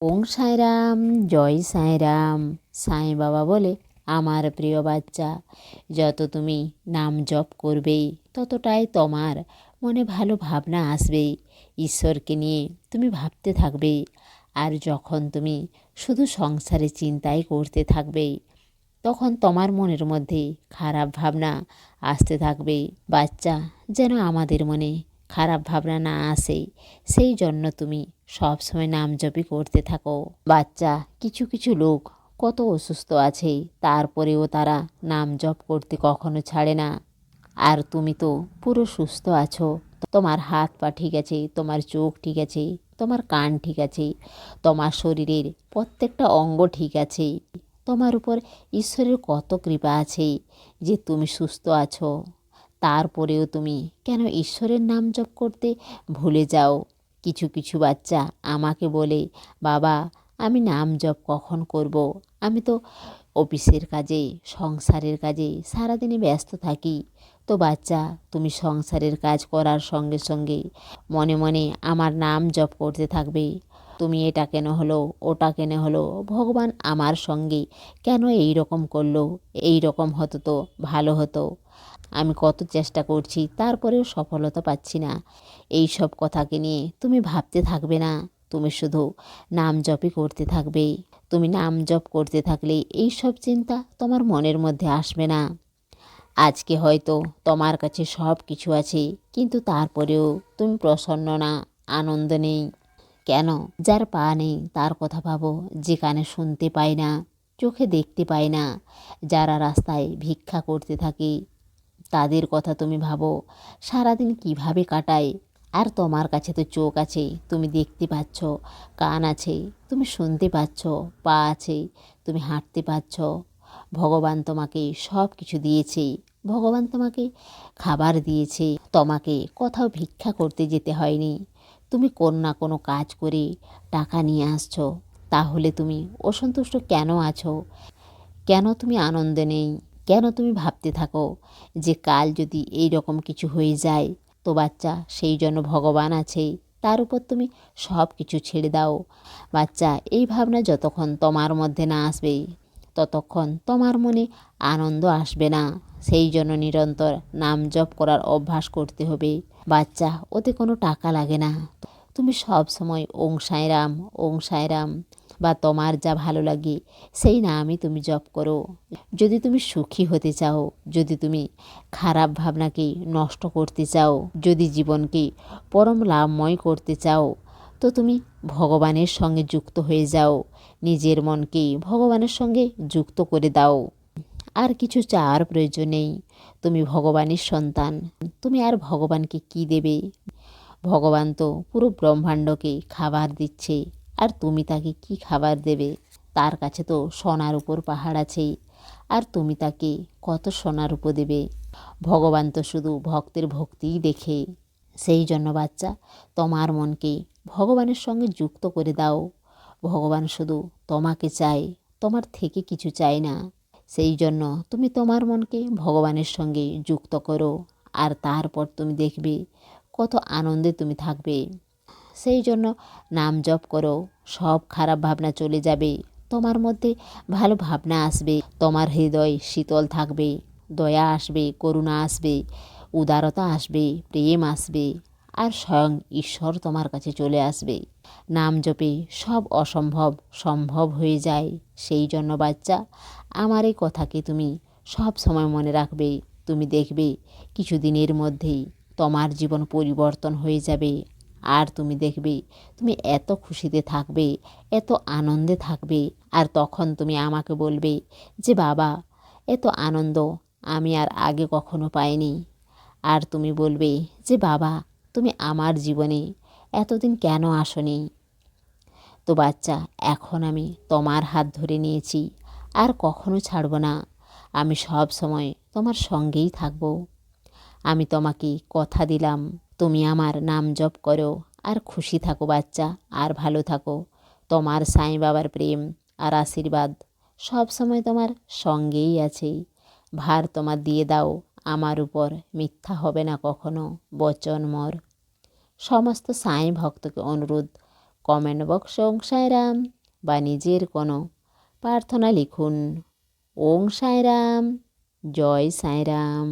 ওং সাঁইরাম জয় সাঁইরাম সাঁই বাবা বলে আমার প্রিয় বাচ্চা, যত তুমি নাম জপ করবে ততটাই তোমার মনে ভালো ভাবনা আসবে ঈশ্বরকে নিয়ে তুমি ভাবতে থাকবে আর যখন তুমি শুধু সংসারে চিন্তাই করতে থাকবে তখন তোমার মনের মধ্যে খারাপ ভাবনা আসতে থাকবে বাচ্চা, যেন আমাদের মনে খারাপ ভাবনা না আসে, সেই জন্য তুমি সব সময় নাম জপই করতে থাকো। বাচ্চা, কিছু কিছু লোক কত অসুস্থ আছে, তারপরেও তারা নাম জপ করতে কখনো ছাড়ে না। আর তুমি তো পুরো সুস্থ আছো। তোমার হাত পা ঠিক আছে, তোমার চোখ ঠিক আছে, তোমার কান ঠিক আছে, তোমার শরীরের প্রত্যেকটা অঙ্গ ঠিক আছে। তোমার উপর ঈশ্বরের কত কৃপা আছে যে তুমি সুস্থ আছো। তারপরেও তুমি কেন ঈশ্বরের নাম জপ করতে ভুলে যাও? কিছু কিছু বাচ্চা আমাকে বলে, বাবা, আমি নাম জপ কখন করব? আমি তো অফিসের কাজে, সংসারের কাজে সারাদিনে ব্যস্ত থাকি। তো বাচ্চা, তুমি সংসারের কাজ করার সঙ্গে সঙ্গে মনে মনে আমার নাম জপ করতে থাকবে। তুমি এটা কেন হলো, ওটা কেন হলো? ভগবান আমার সঙ্গে কেন এই রকম করল? এই রকম হতো তো, ভালো হতো। আমি কত চেষ্টা করছি, তারপরেও সফলতা পাচ্ছি না। এই সব কথাকে নিয়ে তুমি ভাবতে থাকবে না। তুমি শুধু নাম জপই করতে থাকবে। তুমি নাম জপ করতে থাকলে এই সব চিন্তা তোমার মনের মধ্যে আসবে না। আজকে হয়তো তোমার কাছে সব কিছু আছে, কিন্তু তারপরেও তুমি প্রসন্ন না, আনন্দ নেই। কেন? যার পা নেই, তার কথা ভাবো, যে কানে শুনতে পায় না, চোখে দেখতে পায় না। যারা রাস্তায় ভিক্ষা করতে থাকে তাদের কথা তুমি ভাবো। সারাদিন কীভাবে কাটায়? আর তোমার কাছে তো চোখ আছে তুমি দেখতে পাচ্ছ, কান আছে তুমি শুনতে পাচ্ছ, পা আছে তুমি হাঁটতে পারছ ভগবান তোমাকে সব কিছু দিয়েছে ভগবান তোমাকে খাবার দিয়েছে তোমাকে কোথাও ভিক্ষা করতে যেতে হয়নি। তুমি কোন না কোনো কাজ করে টাকা নিয়ে আসছো। তাহলে তুমি অসন্তুষ্ট কেন আছো? কেন তুমি আনন্দে নেই? কেন তুমি ভাবতে থাকো যে কাল যদি এই রকম কিছু হয়ে যায়? তো বাচ্চা, সেই জন্য ভগবান আছে। তার উপর তুমি সব কিছু ছেড়ে দাও। বাচ্চা, এই ভাবনা যতক্ষণ তোমার মধ্যে না আসবে, ততক্ষণ তোমার মনে আনন্দ আসবে না। সেই জন্য নিরন্তর নাম জপ করার অভ্যাস করতে হবে। বাচ্চা, ওতে কোনো টাকা লাগে না। তুমি সব সময় ওং সাঁইরাম ওং সাঁইরাম বা তোমার যা ভালো লাগে, সেই নামই তুমি জপ করো। যদি তুমি সুখী হতে চাও, যদি তুমি খারাপ ভাবনাকে নষ্ট করতে চাও, যদি জীবনকে পরম লাভময় করতে চাও, তো তুমি ভগবানের সঙ্গে যুক্ত হয়ে যাও, নিজের মনকে ভগবানের সঙ্গে যুক্ত করে দাও। আর কিছু চাওয়ার প্রয়োজন নেই, তুমি ভগবানের সন্তান, তুমি আর ভগবানকে কি দেবে? ভগবান তো পুরো ব্রহ্মাণ্ডকে খাবার দিচ্ছে। আর তুমি তাকে কি খাবার দেবে? তার কাছে তো সোনার উপর পাহাড় আছে আর তুমি তাকে কত সোনার উপর দেবে? ভগবান তো শুধু ভক্তের ভক্তিই দেখে। সেই জন্য বাচ্চা, তোমার মনকে ভগবানের সঙ্গে যুক্ত করে দাও। ভগবান শুধু তোমাকে চায়, তোমার থেকে কিছু চায় না। সেই জন্য তুমি তোমার মনকে ভগবানের সঙ্গে যুক্ত করো। আর তারপর তুমি দেখবে কত আনন্দে তুমি থাকবে। সেই জন্য নাম জপ করো, সব খারাপ ভাবনা চলে যাবে। তোমার মধ্যে ভালো ভাবনা আসবে, তোমার হৃদয় শীতল থাকবে, দয়া আসবে, করুণা আসবে, উদারতা আসবে, প্রেম আসবে, আর স্বয়ং ঈশ্বর তোমার কাছে চলে আসবে। নাম জপে সব অসম্ভব সম্ভব হয়ে যায়। সেই জন্য বাচ্চা, আমার এই কথাকে তুমি সব সময় মনে রাখবে। তুমি দেখবে কিছুদিনের মধ্যেই তোমার জীবন পরিবর্তন হয়ে যাবে। আর তুমি দেখবে, তুমি এত খুশিতে থাকবে, এত আনন্দে থাকবে। আর তখন তুমি আমাকে বলবে যে, বাবা, এত আনন্দ আমি আর আগে কখনো পাইনি। আর তুমি বলবে যে, বাবা, তুমি আমার জীবনে এতদিন কেন আসনি? তো বাচ্চা, এখন আমি তোমার হাত ধরে নিয়েছি। আর কখনো ছাড়ব না। আমি সব সময় তোমার সঙ্গেই থাকব। আমি তোমাকে কথা দিলাম, তুমি আমার নাম জপ করো, আর খুশি থাকো বাচ্চা, আর ভালো থাকো। তোমার সাই বাবার প্রেম আর আশীর্বাদ সব সময় তোমার সঙ্গেই আছে। ভার তোমার দিয়ে দাও, আমার উপর মিথ্যা হবে না কখনো, বচন মর। সমস্ত সাঁই ভক্তকে অনুরোধ, কমেন্ট বক্সে ওং সাঁয়রাম বা নিজের কোনো প্রার্থনা লিখুন। ওং সাঁয়রাম জয় সাঁয়রাম